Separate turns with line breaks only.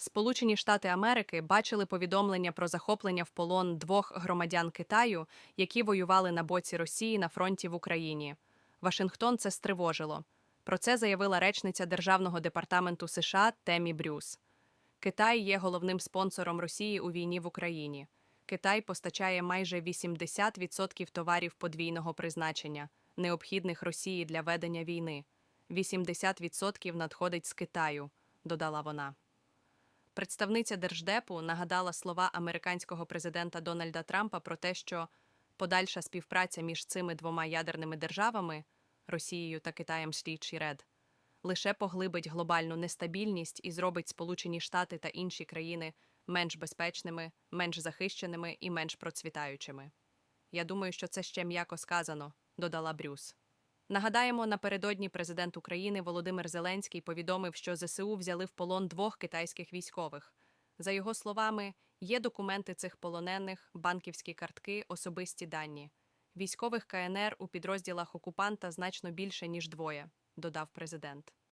Сполучені Штати Америки бачили повідомлення про захоплення в полон двох громадян Китаю, які воювали на боці Росії на фронті в Україні. Вашингтон це стривожило. Про це заявила речниця Державного департаменту США Темі Брюс. Китай є головним спонсором Росії у війні в Україні. Китай постачає майже 80% товарів подвійного призначення, необхідних Росії для ведення війни. 80% надходить з Китаю, додала вона. Представниця Держдепу нагадала слова американського президента Дональда Трампа про те, що подальша співпраця між цими двома ядерними державами Росією та Китаєм слідчий ред лише поглибить глобальну нестабільність і зробить Сполучені Штати та інші країни менш безпечними, менш захищеними і менш процвітаючими. Я думаю, що це ще м'яко сказано, додала Брюс. Нагадаємо, напередодні президент України Володимир Зеленський повідомив, що ЗСУ взяли в полон двох китайських військових. За його словами, є документи цих полонених, банківські картки, особисті дані. Військових КНР у підрозділах окупанта значно більше, ніж двоє, додав президент.